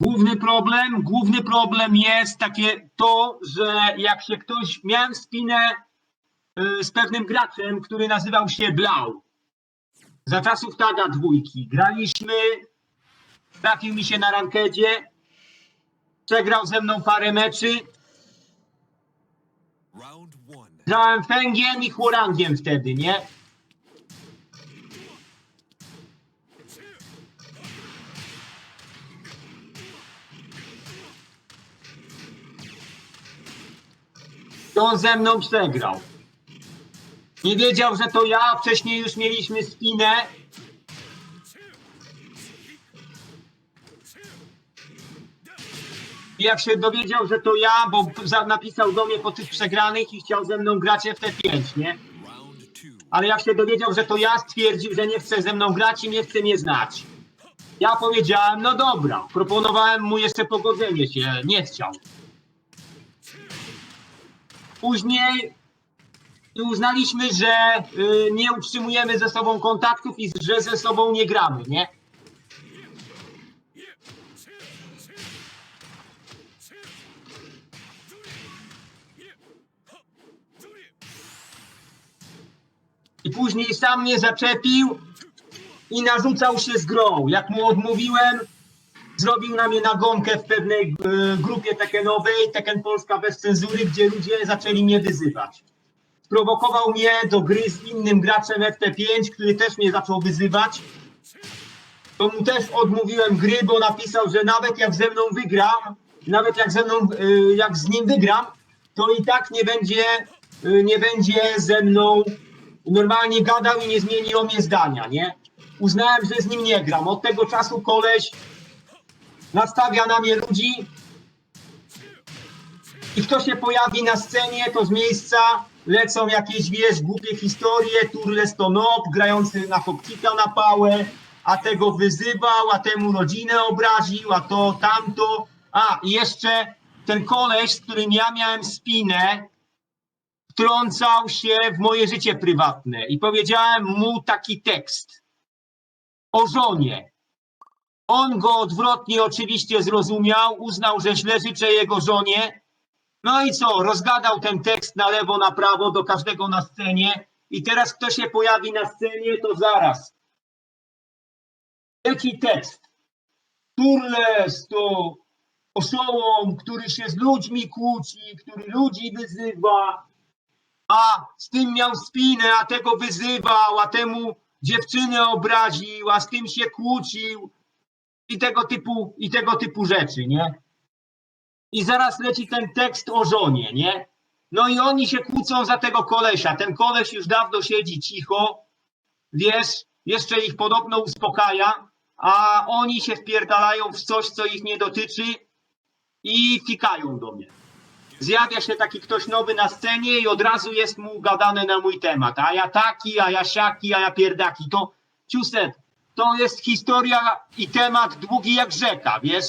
Główny problem, główny problem jest takie to, że jak się ktoś, miałem spinę y, z pewnym graczem, który nazywał się Blau. Za czasów taga dwójki. Graliśmy, trafił mi się na rankedzie, przegrał ze mną parę meczy. Grałem Fengiem i Chłorangiem wtedy, nie? To on ze mną przegrał. Nie wiedział, że to ja, wcześniej już mieliśmy spinę. I jak się dowiedział, że to ja, bo napisał do mnie po tych przegranych i chciał ze mną grać FT5, nie? Ale jak się dowiedział, że to ja, stwierdził, że nie chce ze mną grać i nie chce mnie znać. Ja powiedziałem, no dobra. Proponowałem mu jeszcze pogodzenie się, nie chciał. Później uznaliśmy, że y, nie utrzymujemy ze sobą kontaktów i że ze sobą nie gramy, nie? I później sam mnie zaczepił i narzucał się z grą. Jak mu odmówiłem, zrobił na mnie nagonkę w pewnej e, grupie tekenowej, Teken Polska bez cenzury, gdzie ludzie zaczęli mnie wyzywać. Sprowokował mnie do gry z innym graczem FT5, który też mnie zaczął wyzywać. To mu też odmówiłem gry, bo napisał, że nawet jak ze mną wygram, nawet jak ze mną, e, jak z nim wygram, to i tak nie będzie, e, nie będzie ze mną normalnie gadał i nie zmieni o mnie zdania, nie? Uznałem, że z nim nie gram. Od tego czasu koleś nastawia na mnie ludzi i kto się pojawi na scenie, to z miejsca lecą jakieś, wiesz, głupie historie, Turles to nob, grający na Hopkita na pałę, a tego wyzywał, a temu rodzinę obraził, a to, tamto. A, i jeszcze ten koleś, z którym ja miałem spinę, wtrącał się w moje życie prywatne i powiedziałem mu taki tekst o żonie. On go odwrotnie oczywiście zrozumiał, uznał, że źle życzę jego żonie. No i co? Rozgadał ten tekst na lewo, na prawo do każdego na scenie. I teraz kto się pojawi na scenie, to zaraz. Jaki tekst? Turles to oszołom, który się z ludźmi kłóci, który ludzi wyzywa, a z tym miał spinę, a tego wyzywał, a temu dziewczynę obraził, a z tym się kłócił i tego typu, i tego typu rzeczy, nie? I zaraz leci ten tekst o żonie, nie? No i oni się kłócą za tego kolesia. Ten koleś już dawno siedzi cicho, wiesz, jeszcze ich podobno uspokaja, a oni się wpierdalają w coś, co ich nie dotyczy i fikają do mnie zjawia się taki ktoś nowy na scenie i od razu jest mu gadane na mój temat. A ja taki, a ja siaki, a ja pierdaki. To ciuset, to jest historia i temat długi jak rzeka, wiesz?